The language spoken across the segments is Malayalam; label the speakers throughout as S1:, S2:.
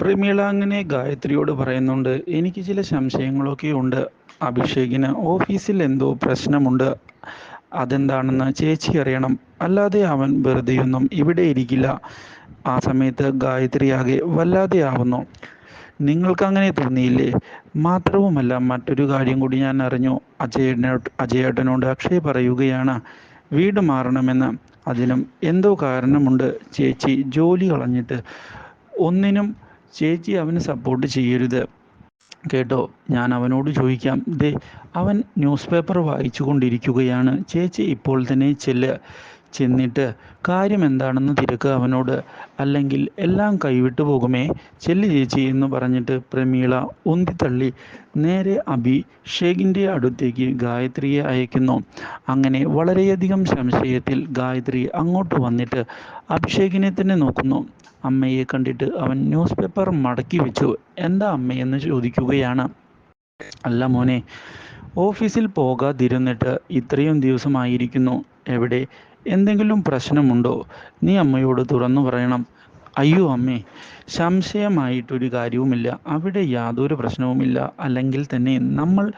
S1: പ്രമീള അങ്ങനെ ഗായത്രിയോട് പറയുന്നുണ്ട് എനിക്ക് ചില സംശയങ്ങളൊക്കെ ഉണ്ട്. അഭിഷേകിന് ഓഫീസിൽ എന്തോ പ്രശ്നമുണ്ട്. അതെന്താണെന്ന് ചേച്ചി അറിയണം. അല്ലാതെ അവൻ വെറുതെയൊന്നും ഇവിടെ ഇരിക്കില്ല. ആ സമയത്ത് ഗായത്രി ആകെ വല്ലാതെ ആവുന്നു. നിങ്ങൾക്ക് അങ്ങനെ തോന്നിയില്ലേ? മാത്രവുമല്ല മറ്റൊരു കാര്യം കൂടി ഞാൻ അറിഞ്ഞു. അജയനോട് അജയേട്ടനോട് അക്ഷയ് പറയുകയാണ് വീട് മാറണമെന്ന്. അതിനും എന്തോ കാരണമുണ്ട്. ചേച്ചി ജോലി കളഞ്ഞിട്ട് ഒന്നിനും ചേച്ചി അവന് സപ്പോർട്ട് ചെയ്യരുത്. കേട്ടോ ഞാൻ അവനോട് ചോദിക്കാം. ദേ അവൻ ന്യൂസ് പേപ്പർ വായിച്ചു കൊണ്ടിരിക്കുകയാണ് ചേച്ചി ഇപ്പോൾ തന്നെ ചെല്ല്. ചെന്നിട്ട് കാര്യം എന്താണെന്ന് തിരക്ക് അവനോട്. അല്ലെങ്കിൽ എല്ലാം കൈവിട്ടു പോകുമേ ചെല്ല് ചേച്ചി എന്ന് പറഞ്ഞിട്ട് പ്രമീള ഉന്തിത്തള്ളി നേരെ അഭിഷേകിന്റെ അടുത്തേക്ക് ഗായത്രിയെ അയക്കുന്നു. അങ്ങനെ വളരെയധികം സംശയത്തിൽ ഗായത്രി അങ്ങോട്ട് വന്നിട്ട് അഭിഷേകിനെ തന്നെ നോക്കുന്നു. അമ്മയെ കണ്ടിട്ട് അവൻ ന്യൂസ് പേപ്പർ മടക്കി വെച്ചു. എന്താ അമ്മയെന്ന് ചോദിക്കുകയാണ്. അല്ല മോനെ ഓഫീസിൽ പോകാതിരുന്നിട്ട് ഇത്രയും ദിവസമായിരിക്കുന്നു. എവിടെ എന്തെങ്കിലും പ്രശ്നമുണ്ടോ? നീ അമ്മയോട് തുറന്നു പറയണം. അയ്യോ അമ്മേ സംശയമായിട്ടൊരു കാര്യവുമില്ല. അവിടെ യാതൊരു പ്രശ്നവുമില്ല. അല്ലെങ്കിൽ തന്നെ നമ്മൾ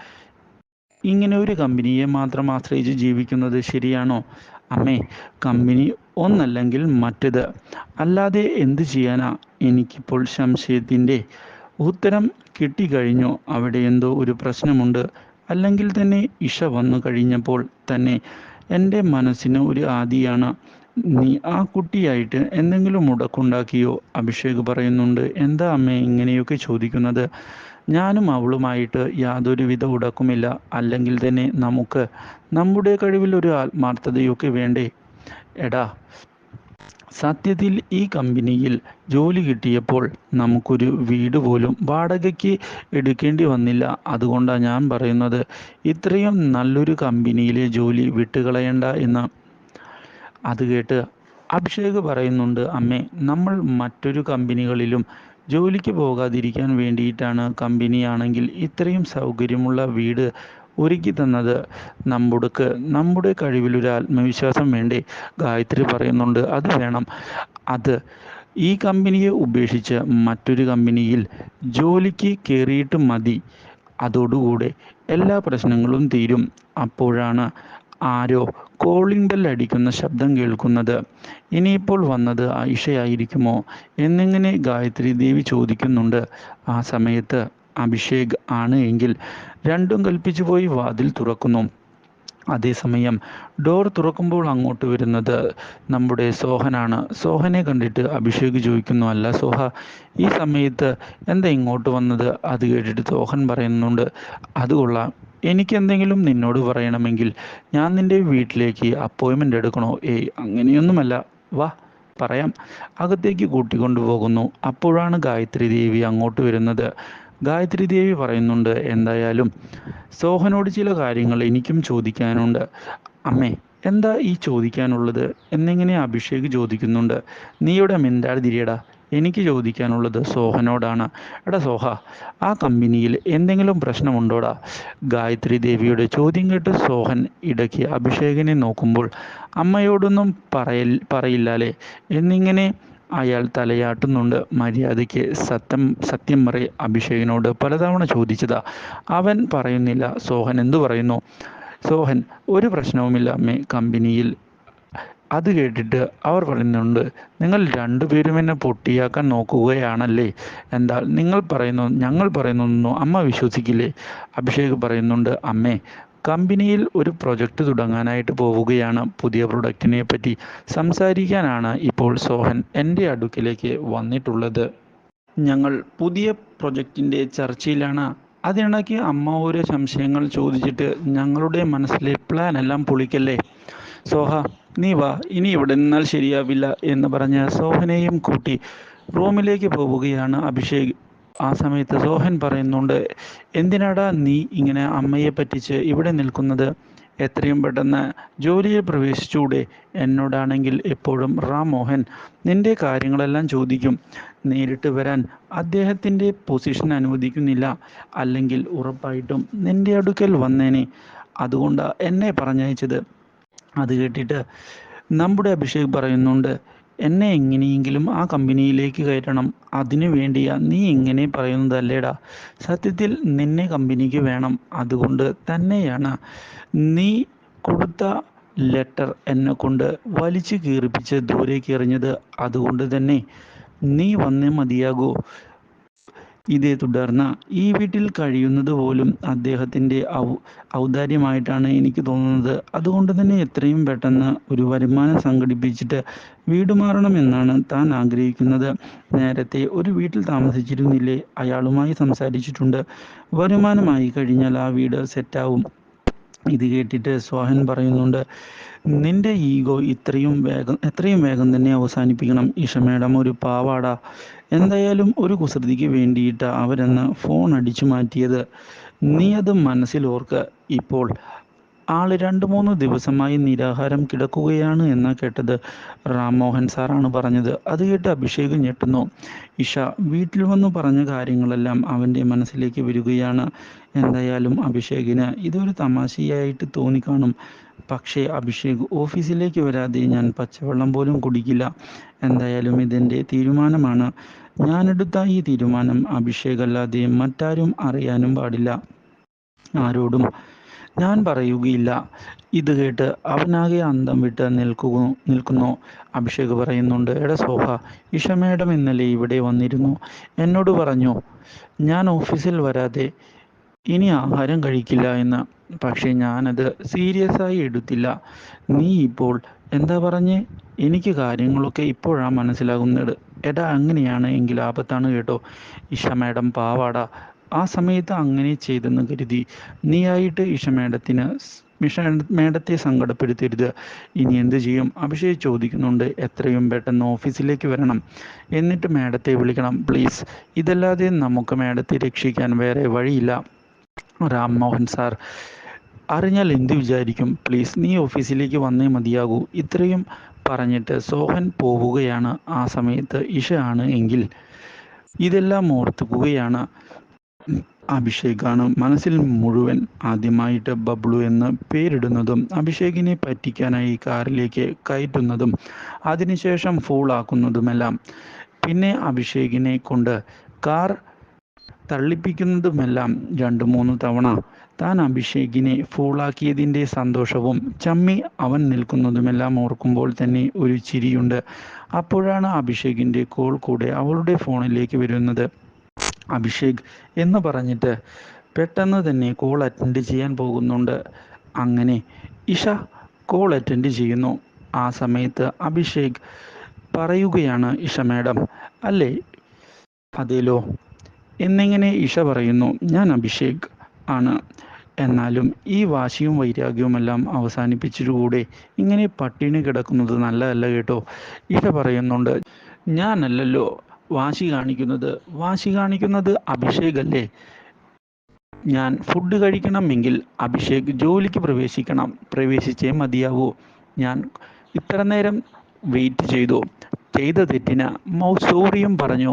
S1: ഇങ്ങനെ ഒരു കമ്പനിയെ മാത്രം ആശ്രയിച്ച് ജീവിക്കുന്നത് ശരിയാണോ? അമ്മേ കമ്പനി ഒന്നല്ലെങ്കിൽ മറ്റത്. അല്ലാതെ എന്ത് ചെയ്യാനാ? എനിക്കിപ്പോൾ സംശയത്തിന്റെ ഉത്തരം കിട്ടിക്കഴിഞ്ഞു? അവിടെ എന്തോ ഒരു പ്രശ്നമുണ്ട്. അല്ലെങ്കിൽ തന്നെ ഇഷ വന്നു കഴിഞ്ഞപ്പോൾ തന്നെ എന്റെ മനസ്സിന് ഒരു ആദിയാണ്. നീ ആ കുട്ടിയായിട്ട് എന്തെങ്കിലും മുടക്കുണ്ടാക്കിയോ? അഭിഷേക് പറയുന്നുണ്ട് എന്താ അമ്മേ ഇങ്ങനെയൊക്കെ ചോദിക്കുന്നത്? ഞാനും അവളുമായിട്ട് യാതൊരുവിധ ഉടക്കുമില്ല. അല്ലെങ്കിൽ തന്നെ നമുക്ക് നമ്മുടെ കഴിവിൽ ഒരു ആത്മാർത്ഥതയൊക്കെ വേണ്ടേ? എടാ സത്യത്തിൽ ഈ കമ്പനിയിൽ ജോലി കിട്ടിയപ്പോൾ നമുക്കൊരു വീട് പോലും വാടകയ്ക്ക് എടുക്കേണ്ടി വന്നില്ല. അതുകൊണ്ടാണ് ഞാൻ പറയുന്നത് ഇത്രയും നല്ലൊരു കമ്പനിയിലെ ജോലി വിട്ടുകളയണ്ട എന്ന്. അത് കേട്ട് അഭിഷേക് പറയുന്നുണ്ട് അമ്മേ നമ്മൾ മറ്റൊരു കമ്പനികളിലും ജോലിക്ക് പോകാതിരിക്കാൻ വേണ്ടിയിട്ടാണ് കമ്പനിയാണെങ്കിൽ ഇത്രയും സൗകര്യമുള്ള വീട് ഒരുക്കി തന്നത് നമ്മുടുക്ക് നമ്മുടെ ഒരു ആത്മവിശ്വാസം വേണ്ടേ? ഗായത്രി പറയുന്നുണ്ട് അത് വേണം. അത് ഈ കമ്പനിയെ ഉപേക്ഷിച്ച് മറ്റൊരു കമ്പനിയിൽ ജോലിക്ക് കയറിയിട്ട് മതി. അതോടുകൂടെ എല്ലാ പ്രശ്നങ്ങളും തീരും. അപ്പോഴാണ് ആരോ കോളിംഗ് ബെൽ അടിക്കുന്ന ശബ്ദം കേൾക്കുന്നത്. ഇനിയിപ്പോൾ വന്നത് ആയിഷയായിരിക്കുമോ? എന്നിങ്ങനെ ഗായത്രി ദേവി ചോദിക്കുന്നുണ്ട്. ആ സമയത്ത് അഭിഷേക് ആണ് എങ്കിൽ രണ്ടും കൽപ്പിച്ചു പോയി വാതിൽ തുറക്കുന്നു. അതേസമയം ഡോർ തുറക്കുമ്പോൾ അങ്ങോട്ട് വരുന്നത് നമ്മുടെ സോഹനാണ്. സോഹനെ കണ്ടിട്ട് അഭിഷേക് ചോദിക്കുന്നു അല്ല സോഹ ഈ സമയത്ത് എന്താ ഇങ്ങോട്ട് വന്നത്? അത് കേട്ടിട്ട് സോഹൻ പറയുന്നുണ്ട് അത് കൊള്ളാം. എനിക്കെന്തെങ്കിലും നിന്നോട് പറയണമെങ്കിൽ ഞാൻ നിന്റെ വീട്ടിലേക്ക് അപ്പോയിൻമെന്റ് എടുക്കണോ? ഏയ് അങ്ങനെയൊന്നുമല്ല. വാ പറയാം. അകത്തേക്ക് കൂട്ടിക്കൊണ്ടുപോകുന്നു. അപ്പോഴാണ് ഗായത്രി ദേവി അങ്ങോട്ട് വരുന്നത്. ഗായത്രി ദേവി പറയുന്നുണ്ട് എന്തായാലും സോഹനോട് ചില കാര്യങ്ങൾ എനിക്കും ചോദിക്കാനുണ്ട്. അമ്മേ എന്താ ഈ ചോദിക്കാനുള്ളത്? എന്നിങ്ങനെ അഭിഷേക് ചോദിക്കുന്നുണ്ട്? നീയുടെ മിണ്ടാതിരിയടാ എനിക്ക് ചോദിക്കാനുള്ളത് സോഹനോടാണ്. എടാ സോഹ ആ കമ്പനിയിൽ എന്തെങ്കിലും പ്രശ്നമുണ്ടോടാ? ഗായത്രി ദേവിയുടെ ചോദ്യം കേട്ട് സോഹൻ ഇടയ്ക്ക് അഭിഷേകിനെ നോക്കുമ്പോൾ അമ്മയോടൊന്നും പറയൽ പറയില്ലാലേ എന്നിങ്ങനെ അയാൾ തലയാട്ടുന്നുണ്ട്. മര്യാദയ്ക്ക് സത്യം സത്യം പറ അഭിഷേകിനോട് പലതവണ ചോദിച്ചതാ. അവൻ പറയുന്നില്ല. സോഹൻ എന്തു പറയുന്നു? സോഹൻ ഒരു പ്രശ്നവുമില്ല അമ്മേ കമ്പനിയിൽ. അത് കേട്ടിട്ട് അവർ പറയുന്നുണ്ട് നിങ്ങൾ രണ്ടുപേരും എന്നെ പൊട്ടിയാക്കാൻ നോക്കുകയാണല്ലേ? എന്താ നിങ്ങൾ പറയുന്നു ഞങ്ങൾ പറയുന്നൊന്നും അമ്മ വിശ്വസിക്കില്ലേ? അഭിഷേക് പറയുന്നുണ്ട് അമ്മേ കമ്പനിയിൽ ഒരു പ്രൊജക്റ്റ് തുടങ്ങാനായിട്ട് പോവുകയാണ് പുതിയ പ്രൊഡക്റ്റിനെ പറ്റി സംസാരിക്കാനാണ് ഇപ്പോൾ സോഹൻ എന്റെ അടുക്കിലേക്ക് വന്നിട്ടുള്ളത്. ഞങ്ങൾ പുതിയ പ്രൊജക്റ്റിന്റെ ചർച്ചയിലാണ്. അതിനിടയ്ക്ക് അമ്മ ഓരോ സംശയങ്ങൾ ചോദിച്ചിട്ട് ഞങ്ങളുടെ മനസ്സിലെ പ്ലാൻ എല്ലാം പൊളിക്കല്ലേ? സോഹ നീ വാ ഇനി ഇവിടെ നിന്നാൽ ശരിയാവില്ല എന്ന് പറഞ്ഞ് സോഹനെയും കൂട്ടി റൂമിലേക്ക് പോവുകയാണ് അഭിഷേക്. ആ സമയത്ത് സോഹൻ പറയുന്നുണ്ട് എന്തിനാടാ നീ ഇങ്ങനെ അമ്മയെ പറ്റിച്ച് ഇവിടെ നിൽക്കുന്നത്? എത്രയും പെട്ടെന്ന് ജോലിയിൽ പ്രവേശിച്ചൂടെ? എന്നോടാണെങ്കിൽ എപ്പോഴും റാം മോഹൻ നിന്റെ കാര്യങ്ങളെല്ലാം ചോദിക്കും. നേരിട്ട് വരാൻ അദ്ദേഹത്തിന്റെ പൊസിഷൻ അനുവദിക്കുന്നില്ല. അല്ലെങ്കിൽ ഉറപ്പായിട്ടും നിന്റെ അടുക്കൽ വന്നേനെ. അതുകൊണ്ട് എന്നെ പറഞ്ഞയച്ചത്. അത് കേട്ടിട്ട് നമ്മുടെ അഭിഷേക് പറയുന്നുണ്ട് എന്നെ എങ്ങനെയെങ്കിലും ആ കമ്പനിയിലേക്ക് കയറ്റണം. അതിനു വേണ്ടിയാ നീ ഇങ്ങനെ പറയുന്നതല്ലേടാ. സത്യത്തിൽ നിന്നെ കമ്പനിക്ക് വേണം. അതുകൊണ്ട് തന്നെയാണ് നീ കൊടുത്ത ലെറ്റർ എന്നെ കൊണ്ട് വലിച്ചു കീറിപ്പിച്ച് ദൂരേക്ക് എറിഞ്ഞത്. അതുകൊണ്ട് തന്നെ നീ വന്നേ മതിയാകൂ. ഇതേ തുടർന്ന് ഈ വീട്ടിൽ കഴിയുന്നത് പോലും അദ്ദേഹത്തിന്റെ ഔ ഔദാര്യമായിട്ടാണ് എനിക്ക് തോന്നുന്നത്. അതുകൊണ്ട് തന്നെ എത്രയും പെട്ടെന്ന് ഒരു വരുമാനം സംഘടിപ്പിച്ചിട്ട് വീട് മാറണമെന്നാണ് താൻ ആഗ്രഹിക്കുന്നത്. നേരത്തെ ഒരു വീട്ടിൽ താമസിച്ചിരുന്നില്ലേ? അയാളുമായി സംസാരിച്ചിട്ടുണ്ട്. വരുമാനമായി കഴിഞ്ഞാൽ ആ വീട് സെറ്റാവും. ഇത് കേട്ടിട്ട് സോഹൻ പറയുന്നുണ്ട് നിന്റെ ഈഗോ ഇത്രയും വേഗം എത്രയും വേഗം തന്നെ അവസാനിപ്പിക്കണം. ഇഷമേടം ഒരു പാവാട എന്തായാലും ഒരു കുസൃതിക്ക് വേണ്ടിയിട്ട് അവരെന്ന് ഫോൺ അടിച്ചു മാറ്റിയത്. നീ അത് മനസ്സിൽ ഓർക്ക് ഇപ്പോൾ ആൾ രണ്ട് മൂന്ന് ദിവസമായി നിരാഹാരം കിടക്കുകയാണ് എന്ന് കേട്ടത് റാംമോഹൻ സാറാണ് പറഞ്ഞത്. അത് കേട്ട് അഭിഷേക് ഞെട്ടുന്നു. ഇഷ വീട്ടിൽ വന്ന് പറഞ്ഞ കാര്യങ്ങളെല്ലാം അവന്റെ മനസ്സിലേക്ക് വരികയാണ്. എന്തായാലും അഭിഷേകിന് ഇതൊരു തമാശയായിട്ട് തോന്നിക്കാണും. പക്ഷേ അഭിഷേക് ഓഫീസിലേക്ക് വരാതെ ഞാൻ പച്ചവെള്ളം പോലും കുടിക്കില്ല. എന്തായാലും ഇതെന്റെ തീരുമാനമാണ്. ഞാനെടുത്ത ഈ തീരുമാനം അഭിഷേക് അല്ലാതെ മറ്റാരും അറിയാനും പാടില്ല. ആരോടും ഞാൻ പറയുകയില്ല. ഇത് കേട്ട് അവനാകെ അന്തം വിട്ട് നിൽക്കുന്നു നിൽക്കുന്നു. അഭിഷേക് പറയുന്നുണ്ട് എട സോഫ ഇഷ മേഡം ഇന്നലെ ഇവിടെ വന്നിരുന്നു. എന്നോട് പറഞ്ഞു ഞാൻ ഓഫീസിൽ വരാതെ ഇനി ആഹാരം കഴിക്കില്ല എന്ന്. പക്ഷേ ഞാനത് സീരിയസ് ആയി എടുത്തില്ല. നീ ഇപ്പോൾ എന്താ പറഞ്ഞേ? എനിക്ക് കാര്യങ്ങളൊക്കെ ഇപ്പോഴാണ് മനസ്സിലാകുന്നത്. എടാ അങ്ങനെയാണ് എങ്കിൽ ആപത്താണ് കേട്ടോ. ഇഷ മേഡം പാവാടാ ആ സമയത്ത് അങ്ങനെ ചെയ്തെന്ന് കരുതി നീയായിട്ട് ഇഷ മേഡത്തിന് മിഷ മേഡത്തെ സങ്കടപ്പെടുത്തരുത്. ഇനി എന്ത് ചെയ്യും? അഭിഷേക് ചോദിക്കുന്നുണ്ട് എത്രയും പെട്ടെന്ന് ഓഫീസിലേക്ക് വരണം. എന്നിട്ട് മേഡത്തെ വിളിക്കണം പ്ലീസ് ഇതല്ലാതെ നമുക്ക് മേഡത്തെ രക്ഷിക്കാൻ വേറെ വഴിയില്ല. രാം മോഹൻ സാർ അറിഞ്ഞാൽ എന്ത് വിചാരിക്കും? പ്ലീസ് നീ ഓഫീസിലേക്ക് വന്നേ മതിയാകൂ. ഇത്രയും പറഞ്ഞിട്ട് സോഹൻ പോവുകയാണ് ആ സമയത്ത്. ഇഷ ആണ് എങ്കിൽ ഇതെല്ലാം ഓർത്തുകയാണ് അഭിഷേകാണ് മനസ്സിൽ മുഴുവൻ ആദ്യമായിട്ട് ബബ്ലു എന്ന് പേരിടുന്നതും അഭിഷേകിനെ പറ്റിക്കാനായി കാറിലേക്ക് കയറ്റുന്നതും അതിനുശേഷം ഫൂളാക്കുന്നതുമെല്ലാം. പിന്നെ അഭിഷേകിനെ കൊണ്ട് കാർ തള്ളിപ്പിക്കുന്നതുമെല്ലാം രണ്ടു മൂന്ന് തവണ താൻ അഭിഷേകിനെ ഫൂളാക്കിയതിന്റെ സന്തോഷവും ചമ്മി അവൻ നിൽക്കുന്നതുമെല്ലാം ഓർക്കുമ്പോൾ തന്നെ ഒരു ചിരിയുണ്ട്. അപ്പോഴാണ് അഭിഷേകിന്റെ കോൾ കൂടെ അവളുടെ ഫോണിലേക്ക് വരുന്നത്. അഭിഷേക് എന്ന് പറഞ്ഞിട്ട് പെട്ടെന്ന് തന്നെ കോൾ അറ്റൻഡ് ചെയ്യാൻ പോകുന്നുണ്ട്. അങ്ങനെ ഇഷ കോൾ അറ്റൻഡ് ചെയ്യുന്നു. ആ സമയത്ത് അഭിഷേക് പറയുകയാണ് ഇഷ മാഡം അല്ലേ? അതേലോ. എന്നിങ്ങനെ ഇഷ പറയുന്നു ഞാൻ അഭിഷേക് ആണ്. എന്നാലും ഈ വാശിയും വൈരാഗ്യവുമെല്ലാം അവസാനിപ്പിച്ചിട്ടുകൂടെ ഇങ്ങനെ പട്ടിണി കിടക്കുന്നത് നല്ലതല്ല കേട്ടോ. ഇഷ പറയുന്നുണ്ട് ഞാനല്ലല്ലോ. വാശി കാണിക്കുന്നത് വാശി കാണിക്കുന്നത് അഭിഷേക് അല്ലേ ഞാൻ ഫുഡ് കഴിക്കണമെങ്കിൽ അഭിഷേക് ജോലിക്ക് പ്രവേശിക്കണം. പ്രവേശിച്ചേ മതിയാവൂ. ഞാൻ ഇത്ര നേരം വെയിറ്റ് ചെയ്തു. ചെയ്ത തെറ്റിന് സോറിയും പറഞ്ഞു.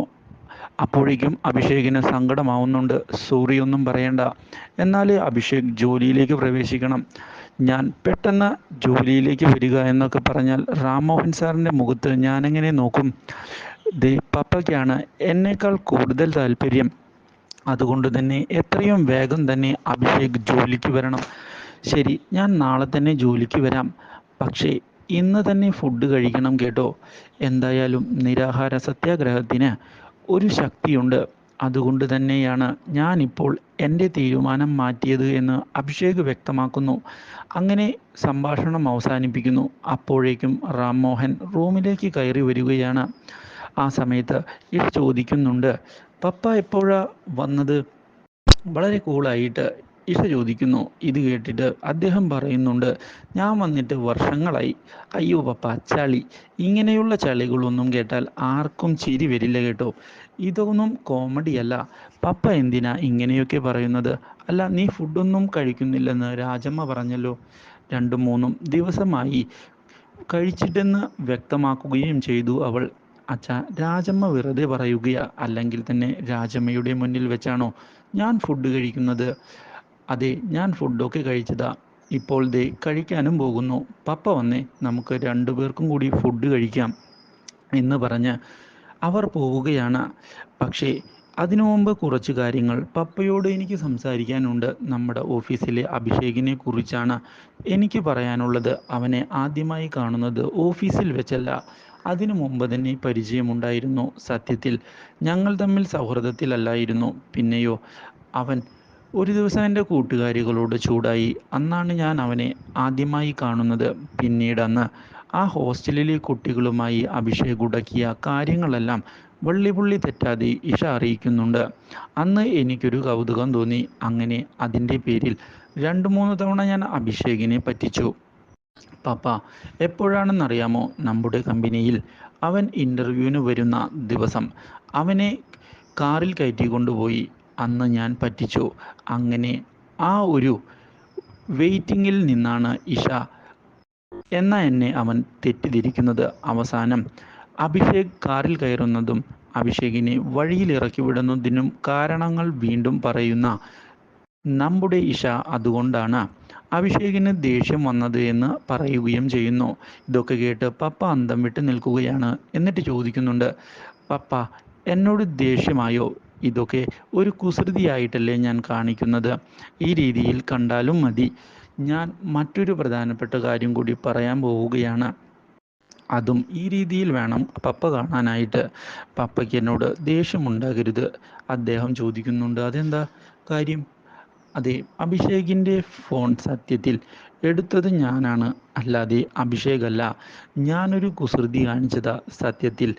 S1: അപ്പോഴേക്കും അഭിഷേകിന് സങ്കടമാവുന്നുണ്ട്. സോറിയൊന്നും പറയണ്ട. എന്നാലേ അഭിഷേക് ജോലിയിലേക്ക് പ്രവേശിക്കണം. ഞാൻ പെട്ടെന്ന് ജോലിയിലേക്ക് വരിക എന്നൊക്കെ പറഞ്ഞാൽ റാംമോഹൻ സാറിന്റെ മുഖത്ത് ഞാനെങ്ങനെ നോക്കും? ദേ പപ്പയ്ക്കാണ് എന്നേക്കാൾ കൂടുതൽ താല്പര്യം. അതുകൊണ്ട് തന്നെ എത്രയും വേഗം തന്നെ അഭിഷേക് ജോലിക്ക് വരണം. ശരി ഞാൻ നാളെ തന്നെ ജോലിക്ക് വരാം. പക്ഷേ ഇന്ന് തന്നെ ഫുഡ് കഴിക്കണം കേട്ടോ. എന്തായാലും നിരാഹാര സത്യാഗ്രഹത്തിന് ഒരു ശക്തിയുണ്ട്. അതുകൊണ്ട് തന്നെയാണ് ഞാനിപ്പോൾ എന്റെ തീരുമാനം മാറ്റിയത് എന്ന് അഭിഷേക് വ്യക്തമാക്കുന്നു. അങ്ങനെ സംഭാഷണം അവസാനിപ്പിക്കുന്നു. അപ്പോഴേക്കും റാം മോഹൻ റൂമിലേക്ക് കയറി വരികയാണ്. ആ സമയത്ത് ഇത് ചോദിക്കുന്നുണ്ട്. പപ്പ എപ്പോഴാ വന്നത്? വളരെ കൂളായിട്ട് ഇഷ ചോദിക്കുന്നു. ഇത് കേട്ടിട്ട് അദ്ദേഹം പറയുന്നുണ്ട് ഞാൻ വന്നിട്ട് വർഷങ്ങളായി. അയ്യോ പപ്പ ചളി. ഇങ്ങനെയുള്ള ചളികളൊന്നും കേട്ടാൽ ആർക്കും ചിരി വരില്ല കേട്ടോ. ഇതൊന്നും കോമഡിയല്ല പപ്പ എന്തിനാ ഇങ്ങനെയൊക്കെ പറയുന്നത്? അല്ല നീ ഫുഡൊന്നും കഴിക്കുന്നില്ലെന്ന് രാജമ്മ പറഞ്ഞല്ലോ. രണ്ടും മൂന്നും ദിവസമായി കഴിച്ചിട്ടെന്ന് വ്യക്തമാക്കുകയും ചെയ്തു അവൾ. അച്ഛ രാജമ്മ വെറുതെ പറയുകയാ അല്ലെങ്കിൽ തന്നെ രാജമ്മയുടെ മുന്നിൽ വെച്ചാണോ ഞാൻ ഫുഡ് കഴിക്കുന്നത്? അതെ ഞാൻ ഫുഡൊക്കെ കഴിച്ചതാ. ഇപ്പോൾ ദേ കഴിക്കാനും പോകുന്നു. പപ്പ വന്നേ നമുക്ക് രണ്ടുപേർക്കും കൂടി ഫുഡ് കഴിക്കാം എന്ന് പറഞ്ഞ് അവർ പോവുകയാണ്. പക്ഷേ അതിനു മുമ്പ് കുറച്ച് കാര്യങ്ങൾ പപ്പയോട് എനിക്ക് സംസാരിക്കാനുണ്ട്. നമ്മുടെ ഓഫീസിലെ അഭിഷേകിനെ കുറിച്ചാണ് എനിക്ക് പറയാനുള്ളത്. അവനെ ആദ്യമായി കാണുന്നത് ഓഫീസിൽ വെച്ചല്ല. അതിനു മുമ്പ് തന്നെ പരിചയമുണ്ടായിരുന്നു സത്യത്തിൽ. ഞങ്ങൾ തമ്മിൽ സൗഹൃദത്തിലല്ലായിരുന്നു. പിന്നെയോ അവൻ ഒരു ദിവസം എന്റെ കൂട്ടുകാരികളോട് ചൂടായി. അന്നാണ് ഞാൻ അവനെ ആദ്യമായി കാണുന്നത്. പിന്നീട് അന്ന് ആ ഹോസ്റ്റലിലെ കുട്ടികളുമായി അഭിഷേക് ഉടക്കിയ കാര്യങ്ങളെല്ലാം വള്ളിപുള്ളി തെറ്റാതെ ഇഷ അറിയിക്കുന്നുണ്ട്. അന്ന് എനിക്കൊരു കൗതുകം തോന്നി. അങ്ങനെ അതിന്റെ പേരിൽ രണ്ട് മൂന്ന് തവണ ഞാൻ അഭിഷേകിനെ പറ്റിച്ചു. പാപ്പ എപ്പോഴാണെന്നറിയാമോ? നമ്മുടെ കമ്പനിയിൽ അവൻ ഇന്റർവ്യൂവിന് വരുന്ന ദിവസം. അവനെ കാറിൽ കയറ്റി കൊണ്ടുപോയി അന്ന് ഞാൻ പറ്റിച്ചു. അങ്ങനെ ആ ഒരു വെയിറ്റിങ്ങിൽ നിന്നാണ് ഇഷ എന്ന എന്നെ അവൻ തെറ്റിദ്ധരിക്കുന്നത്. അവസാനം അഭിഷേക് കാറിൽ കയറുന്നതും അഭിഷേകിനെ വഴിയിൽ ഇറക്കി വിടുന്നതിനും കാരണങ്ങൾ വീണ്ടും പറയുന്ന നമ്മുടെ ഇഷ അതുകൊണ്ടാണ് അഭിഷേകിന് ദേഷ്യം വന്നത് എന്ന് പറയുകയും ചെയ്യുന്നു. ഇതൊക്കെ കേട്ട് പപ്പ അന്തം വിട്ട് നിൽക്കുകയാണ്. എന്നിട്ട് ചോദിക്കുന്നുണ്ട് പപ്പ എന്നോട് ദേഷ്യമായോ? ഇതൊക്കെ ഒരു കുസൃതിയായിട്ടല്ലേ ഞാൻ കാണിക്കുന്നത്. ഈ രീതിയിൽ കണ്ടാലും മതി. ഞാൻ മറ്റൊരു പ്രധാനപ്പെട്ട കാര്യം കൂടി പറയാൻ പോവുകയാണ്. അതും ഈ രീതിയിൽ വേണം പപ്പ കാണാനായിട്ട്. പപ്പയ്ക്ക് എന്നോട് ദേഷ്യമുണ്ടാകരുത്. അദ്ദേഹം ചോദിക്കുന്നുണ്ട് അതെന്താ കാര്യം? അതെ അഭിഷേകിന്റെ ഫോൺ സത്യത്തിൽ എടുത്തത് ഞാനാണ്. അല്ലാതെ അഭിഷേകല്ല. ഞാനൊരു കുസൃതി കാണിച്ചതാ സത്യത്തിൽ.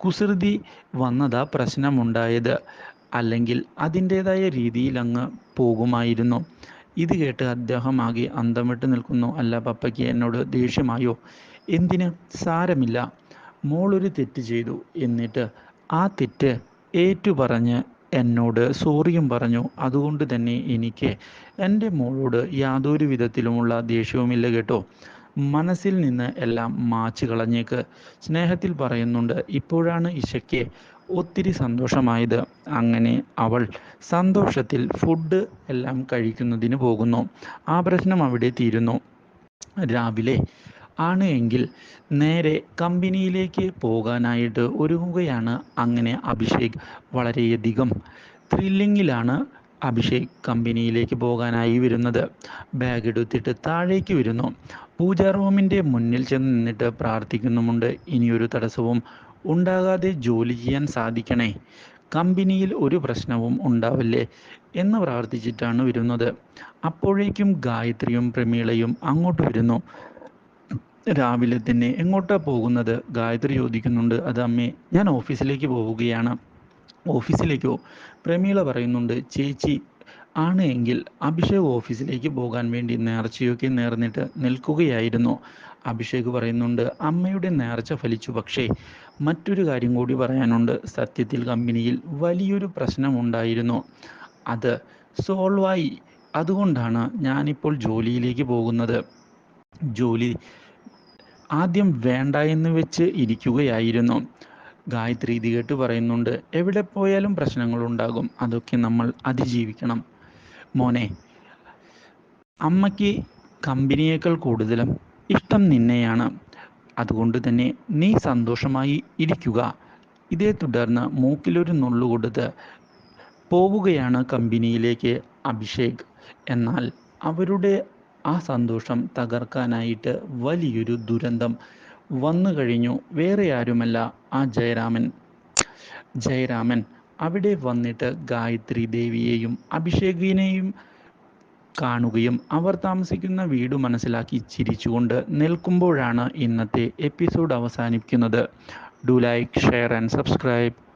S1: കുസൃതി വന്നതാ പ്രശ്നമുണ്ടായത്. അല്ലെങ്കിൽ അതിന്റേതായ രീതിയിൽ അങ്ങ് പോകുമായിരുന്നു. ഇത് കേട്ട് അദ്ദേഹം ആകെ അന്തം വിട്ട് നിൽക്കുന്നു. അല്ല പപ്പയ്ക്ക് എന്നോട് ദേഷ്യമായോ? എന്തിന്? സാരമില്ല. മോളൊരു തെറ്റ് ചെയ്തു. എന്നിട്ട് ആ തെറ്റ് ഏറ്റു ഏറ്റുപറഞ്ഞ് എന്നോട് സോറിയും പറഞ്ഞു. അതുകൊണ്ട് തന്നെ എനിക്ക് എന്റെ മോളോട് യാതൊരു വിധത്തിലുമുള്ള ദേഷ്യവുമില്ല കേട്ടോ. മനസ്സിൽ നിന്ന് എല്ലാം മാച്ച് കളഞ്ഞേക്ക്. സ്നേഹത്തിൽ പറയുന്നുണ്ട് ഇപ്പോഴാണ് ഇശയ്ക്ക് ഒത്തിരി സന്തോഷമായത്. അങ്ങനെ അവൾ സന്തോഷത്തിൽ ഫുഡ് എല്ലാം കഴിക്കുന്നതിന് പോകുന്നു. ആ പ്രശ്നം അവിടെ തീരുന്നു. രാവിലെ ആണ് എങ്കിൽ നേരെ കമ്പനിയിലേക്ക് പോകാനായിട്ട് ഒരുങ്ങുകയാണ് അങ്ങനെ അഭിഷേക് വളരെയധികം ത്രില്ലിങ്ങിലാണ് അഭിഷേക് കമ്പനിയിലേക്ക് പോകാനായി വരുന്നത്. ബാഗ് എടുത്തിട്ട് താഴേക്ക് വരുന്നു. പൂജാ റൂമിന്റെ മുന്നിൽ ചെന്ന് നിന്നിട്ട് പ്രാർത്ഥിക്കുന്നുമുണ്ട്. ഇനിയൊരു തടസ്സവും ഉണ്ടാകാതെ ജോലി ചെയ്യാൻ സാധിക്കണേ. കമ്പനിയിൽ ഒരു പ്രശ്നവും ഉണ്ടാവില്ലേ എന്ന് പ്രാർത്ഥിച്ചിട്ടാണ് വരുന്നത്. അപ്പോഴേക്കും ഗായത്രിയും പ്രമീളയും അങ്ങോട്ട് വരുന്നു. രാവിലെ തന്നെ എങ്ങോട്ടാ പോകുന്നത്? ഗായത്രി ചോദിക്കുന്നുണ്ട്. അത് അമ്മേ ഞാൻ ഓഫീസിലേക്ക് പോവുകയാണ്. ഓഫീസിലേക്കോ? പ്രമീള പറയുന്നുണ്ട് ചേച്ചി ആണ് എങ്കിൽ അഭിഷേക് ഓഫീസിലേക്ക് പോകാൻ വേണ്ടി നേർച്ചയൊക്കെ നേർന്നിട്ട് നിൽക്കുകയായിരുന്നു. അഭിഷേക് പറയുന്നുണ്ട് അമ്മയുടെ നേർച്ച ഫലിച്ചു. പക്ഷേ മറ്റൊരു കാര്യം കൂടി പറയാനുണ്ട്. സത്യത്തിൽ കമ്പനിയിൽ വലിയൊരു പ്രശ്നമുണ്ടായിരുന്നു അത് സോൾവായി. അതുകൊണ്ടാണ് ഞാനിപ്പോൾ ജോലിയിലേക്ക് പോകുന്നത്. ജോലി ആദ്യം വേണ്ട എന്ന് വെച്ച് ഇരിക്കുകയായിരുന്നു. ഗായത്രി കേട്ട് പറയുന്നുണ്ട് എവിടെ പോയാലും പ്രശ്നങ്ങൾ ഉണ്ടാകും അതൊക്കെ നമ്മൾ അതിജീവിക്കണം. മോനെ അമ്മയ്ക്ക് കമ്പനിയേക്കാൾ കൂടുതലും ഇഷ്ടം നിന്നെയാണ്. അതുകൊണ്ട് തന്നെ നീ സന്തോഷമായി ഇരിക്കുക. ഇതേ തുടർന്ന് മൂക്കിലൊരു നുള്ളു കൊടുത്ത് പോവുകയാണ് കമ്പനിയിലേക്ക് അഭിഷേക്. എന്നാൽ അവരുടെ ആ സന്തോഷം തകർക്കാനായിട്ട് വലിയൊരു ദുരന്തം വന്നു കഴിഞ്ഞു. വേറെ ആരുമല്ല ആ ജയരാമൻ. ജയരാമൻ അവിടെ വന്നിട്ട് ഗായത്രി ദേവിയെയും അഭിഷേകിനെയും കാണുകയും അവർ താമസിക്കുന്ന വീട് മനസ്സിലാക്കി ചിരിച്ചുകൊണ്ട് നിൽക്കുമ്പോഴാണ് ഇന്നത്തെ എപ്പിസോഡ് അവസാനിക്കുന്നത്. Do like share and subscribe.